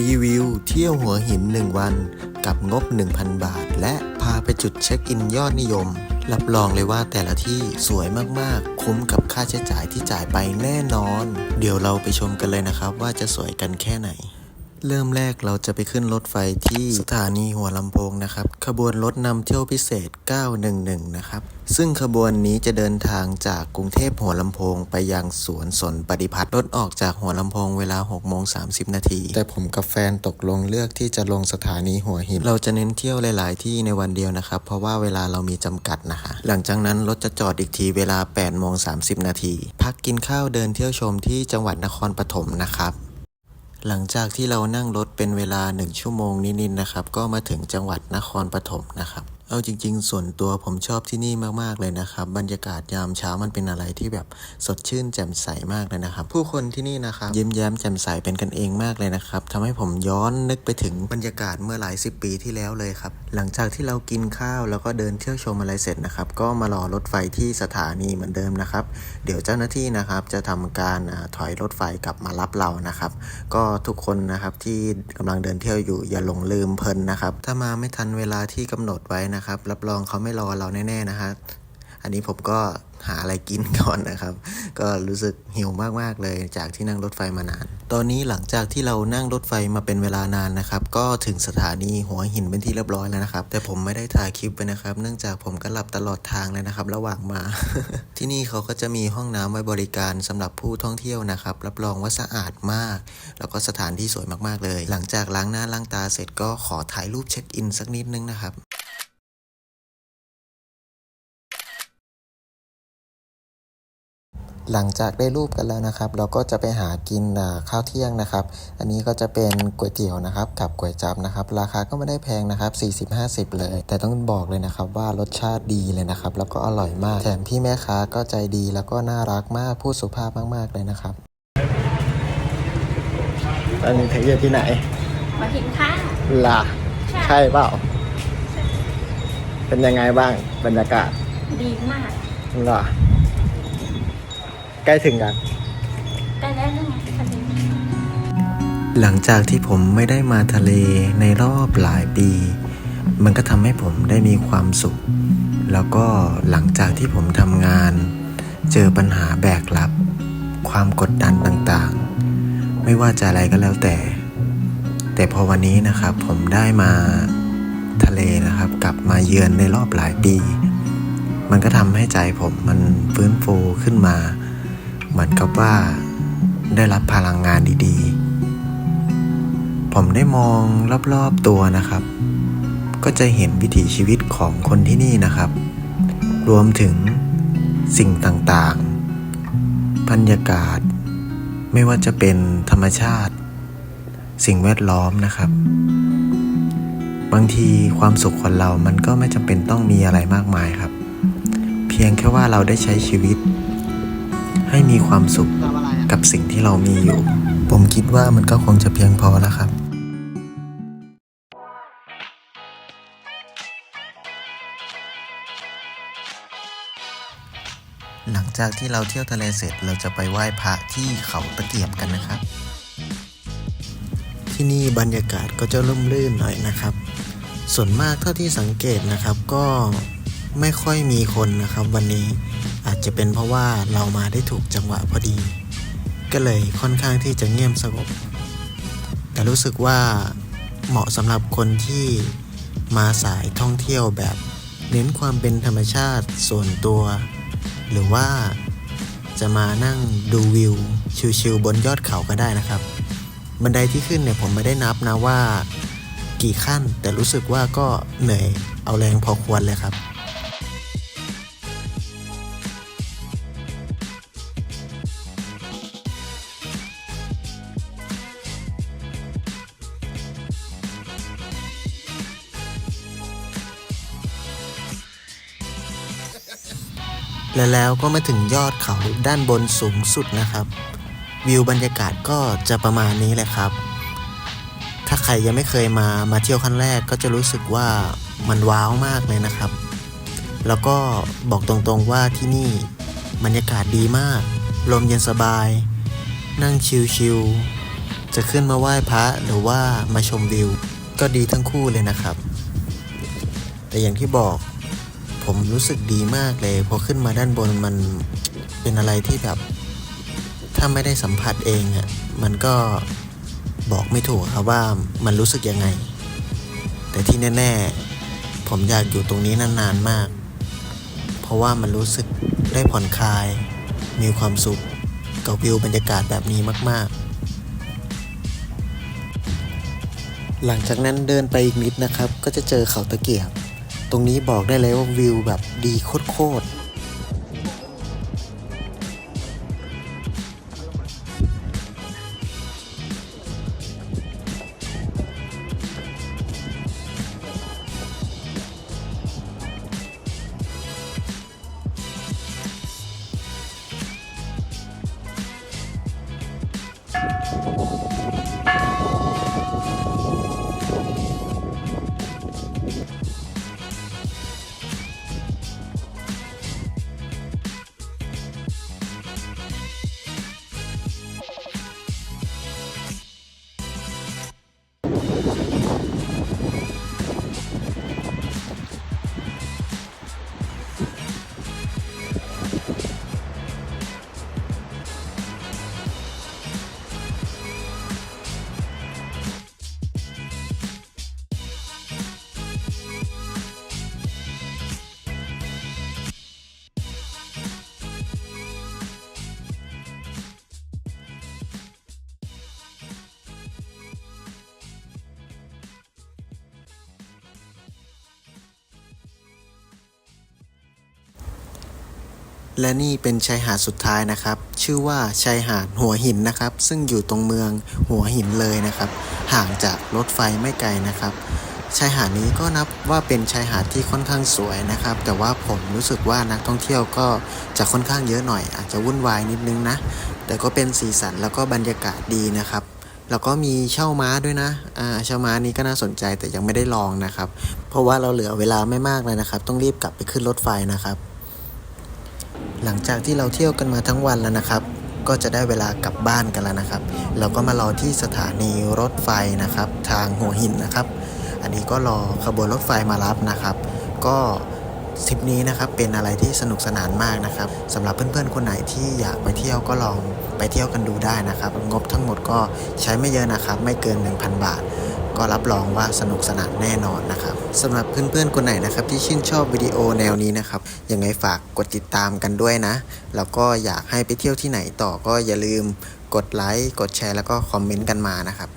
รีวิวเที่ยวหัวหิน 1 วัน กับงบ 1,000 บาท และพาไปจุดเช็คอินยอดนิยม รับรองเลยว่าแต่ละที่สวยมากๆ คุ้มกับค่าใช้จ่ายที่จ่ายไปแน่นอน เดี๋ยวเราไปชมกันเลยนะครับว่าจะสวยกันแค่ไหน เริ่มแรกเราจะไปขึ้นรถไฟที่สถานีหัวลำโพงนะครับ ขบวนรถนำเที่ยวพิเศษ 911 นะครับ ซึ่งขบวนนี้จะเดินทางจากกรุงเทพหัวลำโพงไปยังสวนสนปฏิพัฒน์รถออกจากหัวลำโพงเวลา6โมง30 นาที แต่ผมกับแฟนตกลงเลือกที่จะลงสถานีหัวหิน เราจะเน้นเที่ยวหลาย ๆ ที่ในวันเดียวนะครับ เพราะว่าเวลาเรามีจำกัดนะคะ หลังจากนั้นรถจะจอดอีกทีเวลา8โมง30 นาที พักกินข้าวเดินเที่ยวชมที่จังหวัดนครปฐมนะครับ หลังจากที่เรานั่งรถเป็นเวลาหนึ่งชั่วโมงนิดๆนะครับ ก็มาถึงจังหวัดนครปฐมนะครับ เอาจริง ๆ ส่วนตัวผมชอบที่นี่มากๆเลยนะครับ บรรยากาศยามเช้ามันเป็นอะไรที่แบบสดชื่นแจ่มใสมากเลยนะครับ ผู้คนที่นี่นะครับยิ้มแย้มแจ่มใสเป็นกันเองมากเลยนะครับทำให้ผมย้อนนึกไปถึงบรรยากาศเมื่อหลายสิบปีที่แล้วเลยครับ หลังจากที่เรากินข้าวแล้วก็เดินเที่ยวชมอะไรเสร็จนะครับ ก็มารอรถไฟที่สถานีเหมือนเดิมนะครับ เดี๋ยวเจ้าหน้าที่นะครับจะทำการถอยรถไฟกลับมารับเรานะครับ ก็ทุกคนนะครับที่กำลังเดินเที่ยวอยู่อย่าหลงลืมเพลินนะครับ ถ้ามาไม่ทันเวลาที่กำหนดไว้นะครับ รับรองเขาไม่รอเราแน่ๆนะฮะอันนี้ผมก็หาอะไรกินก่อนนะครับ ก็รู้สึกหิวมากๆเลยจากที่นั่งรถไฟมานาน ตอนนี้หลังจากที่เรานั่งรถไฟมาเป็นเวลานานนะครับ ก็ถึงสถานีหัวหินเป็นที่เรียบร้อยแล้วนะครับ แต่ผมไม่ได้ถ่ายคลิปไปนะครับ เนื่องจากผมก็หลับตลอดทางเลยนะครับ ระหว่างมา ที่นี่เขาก็จะมีห้องน้ำไว้บริการสำหรับผู้ท่องเที่ยวนะครับ รับรองว่าสะอาดมาก แล้วก็สถานที่สวยมากๆเลย หลังจากล้างหน้าล้างตาเสร็จก็ขอถ่ายรูปเช็คอินสักนิดนึงนะครับ หลังจากได้รูปกันแล้วนะครับ เราก็จะไปหากินอ่าข้าวเที่ยงนะครับ อันนี้ก็จะเป็นก๋วยเตี๋ยวนะครับ กับก๋วยจั๊บนะครับ ราคาก็ไม่ได้แพงนะครับ 40-50 เลย แต่ต้องบอกเลยนะครับว่ารสชาติดีเลยนะครับ แล้วก็อร่อยมาก แถมพี่แม่ค้าก็ใจดีแล้วก็น่ารักมากพูดสุภาพมาก ๆ เลยนะครับตอนนี้เธออยู่ที่ไหนมาหินค่ะล่ะใช่ใช่เปล่า เป็นยังไงบ้างบรรยากาศดีมากล่ะ ใกล้ถึงกันได้แล้วนั่นไงทะเลหลังจากที่ผมไม่ได้มาทะเลในรอบหลายปี มันก็ทำให้ผมได้มีความสุข แล้วก็หลังจากที่ผมทำงาน เจอปัญหาแบกรับ ความกดดันต่างๆ ไม่ว่าจะอะไรก็แล้วแต่ แต่พอวันนี้นะครับผมได้มาทะเลนะครับ กลับมาเยือนในรอบหลายปี มันก็ทำให้ใจผมมันฟื้นฟูขึ้นมา เหมือนกับว่า ได้รับพลังงานดีๆ ผมได้มองรอบๆตัวนะครับ ก็จะเห็นวิถีชีวิตของคนที่นี่นะครับ รวมถึงสิ่งต่างๆ บรรยากาศ ไม่ว่าจะเป็นธรรมชาติ สิ่งแวดล้อมนะครับ บางทีความสุขคนเรามันก็ไม่จำเป็นต้องมีอะไรมากมายครับ เพียงแค่ว่าเราได้ใช้ชีวิต ให้มีความสุขกับสิ่งที่เรามีอยู่ ผมคิดว่ามันก็คงจะเพียงพอแล้วครับหลังจากที่เราเที่ยวทะเลเสร็จเราจะไปไหว้พระที่เขาตะเกียบกันนะครับ ที่นี่บรรยากาศก็จะร่มรื่นหน่อยนะครับ ส่วนมากเท่าที่สังเกตนะครับก็ ไม่ค่อยมีคนนะครับวันนี้อาจจะเป็นเพราะว่าเรามาได้ถูกจังหวะพอดี ก็เลยค่อนข้างที่จะเงียบสงบ แต่รู้สึกว่าเหมาะสำหรับคนที่มาสายท่องเที่ยวแบบเน้นความเป็นธรรมชาติส่วนตัว หรือว่าจะมานั่งดูวิว ชิวๆบนยอดเขาก็ได้นะครับ บันไดที่ขึ้นเนี่ยผมไม่ได้นับนะว่า กี่ขั้นแต่รู้สึกว่าก็เหนื่อยเอาแรงพอควรเลยครับ และแล้วก็มาถึงยอดเขาด้านบนสูงสุดนะครับ วิวบรรยากาศก็จะประมาณนี้แหละครับ ถ้าใครยังไม่เคยมามาเที่ยวครั้งแรกก็จะรู้สึกว่ามันว้าวมากเลยนะครับ แล้วก็บอกตรงๆว่าที่นี่บรรยากาศดีมาก ลมเย็นสบาย นั่งชิลๆจะขึ้นมาไหว้พระหรือว่ามาชมวิว ก็ดีทั้งคู่เลยนะครับ แต่อย่างที่บอก ผมรู้สึกดีมากเลย พอขึ้นมาด้านบนมันเป็นอะไรที่แบบ ถ้าไม่ได้สัมผัสเองอะ่ะมันก็บอกไม่ถูกครับว่ามันรู้สึกยังไง แต่ที่แน่ ๆ ผมอยากอยู่ตรงนี้นานๆมาก เพราะว่ามันรู้สึกได้ผ่อนคลาย มีความสุขกับวิวบรรยากาศแบบนี้มาก ๆหลังจากนั้นเดินไปอีกนิดนะครับ ก็จะเจอเขาตะเกียบ รงนี้บอกได้เลยว่าวิวแบบดีโคตร และนี่เป็นชายหาดสุดท้ายนะครับ ชื่อว่าชายหาดหัวหินนะครับ ซึ่งอยู่ตรงเมืองหัวหินเลยนะครับ ห่างจากรถไฟไม่ไกลนะครับ ชายหาดนี้ก็นับว่าเป็นชายหาดที่ค่อนข้างสวยนะครับ แต่ว่าผมรู้สึกว่านักท่องเที่ยวก็จะค่อนข้างเยอะหน่อย อาจจะวุ่นวายนิดนึงนะ แต่ก็เป็นสีสันแล้วก็บรรยากาศดีนะครับแล้วก็มีเช่าม้าด้วยนะ อ่า เช่าม้านี้ก็น่าสนใจแต่ยังไม่ได้ลองนะครับ เพราะว่าเราเหลือเวลาไม่มากเลยนะครับ ต้องรีบกลับไปขึ้นรถไฟนะครับ หลังจากที่เราเที่ยวกันมาทั้งวันแล้วนะครับ ก็จะได้เวลากลับบ้านกันแล้วนะครับ เราก็มารอที่สถานีรถไฟนะครับ ทางหัวหินนะครับ อันนี้ก็รอขบวนรถไฟมารับนะครับ ก็ทริปนี้นะครับเป็นอะไรที่สนุกสนานมากนะครับสำหรับเพื่อนๆ คนไหนที่อยากไปเที่ยวก็ลองไปเที่ยวกันดูได้นะครับ งบทั้งหมดก็ใช้ไม่เยอะนะครับ ไม่เกิน 1,000 บาท ก็รับรองว่าสนุกสนานแน่นอนนะครับสำหรับเพื่อนๆคนไหนนะครับที่ชื่นชอบวิดีโอแนวนี้นะครับยังไงฝากกดติดตามกันด้วยนะ แล้วก็อยากให้ไปเที่ยวที่ไหนต่อก็อย่าลืมกดไลค์กดแชร์แล้วก็คอมเมนต์กันมานะครับ